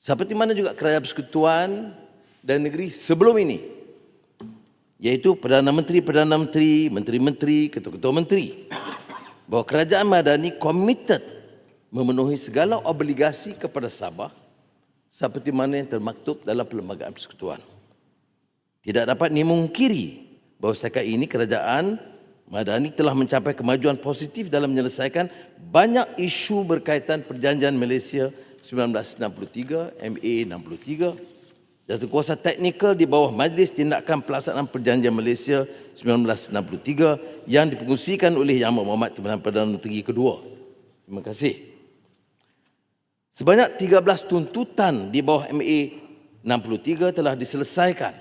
Seperti mana juga kerajaan persekutuan dan negeri sebelum ini iaitu Perdana Menteri, Perdana Menteri, Menteri-Menteri, Ketua-Ketua Menteri bahawa kerajaan Madani committed memenuhi segala obligasi kepada Sabah seperti mana yang termaktub dalam Perlembagaan Persekutuan. Tidak dapat dimungkiri bahawa setakat ini kerajaan Madani telah mencapai kemajuan positif dalam menyelesaikan banyak isu berkaitan perjanjian Malaysia 1963, MA 63, Jatuhkuasa teknikal di bawah Majlis Tindakan Pelaksanaan Perjanjian Malaysia 1963 yang dipengusikan oleh Yang Amat Muhammad Perdana Menteri kedua. Terima kasih. Sebanyak 13 tuntutan di bawah MA 63 telah diselesaikan.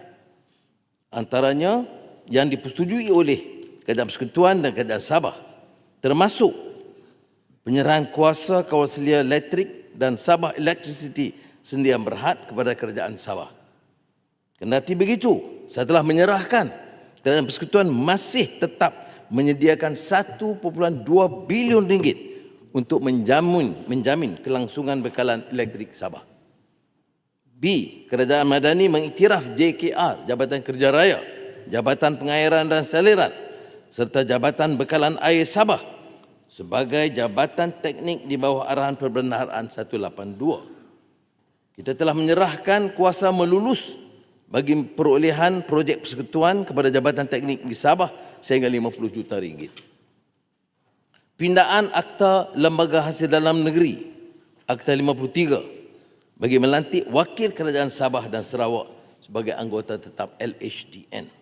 Antaranya yang dipersetujui oleh Kerajaan Persekutuan dan Kerajaan Sabah termasuk penyerahan kuasa kawasan elektrik dan Sabah Electricity Sendian Berhad kepada Kerajaan Sabah. Kendati begitu, saya telah menyerahkan Kerajaan Persekutuan masih tetap menyediakan 1.2 bilion ringgit untuk menjamin menjamin kelangsungan bekalan elektrik Sabah. B. Kerajaan Madani mengiktiraf JKR, Jabatan Kerja Raya, Jabatan Pengairan dan Saliran serta Jabatan Bekalan Air Sabah sebagai jabatan teknik di bawah arahan Perbendaharaan 182. Kita telah menyerahkan kuasa melulus bagi perolehan projek persekutuan kepada Jabatan Teknik di Sabah sehingga 50 juta ringgit. Pindaan Akta Lembaga Hasil Dalam Negeri Akta 53 bagi melantik wakil kerajaan Sabah dan Sarawak sebagai anggota tetap LHDN.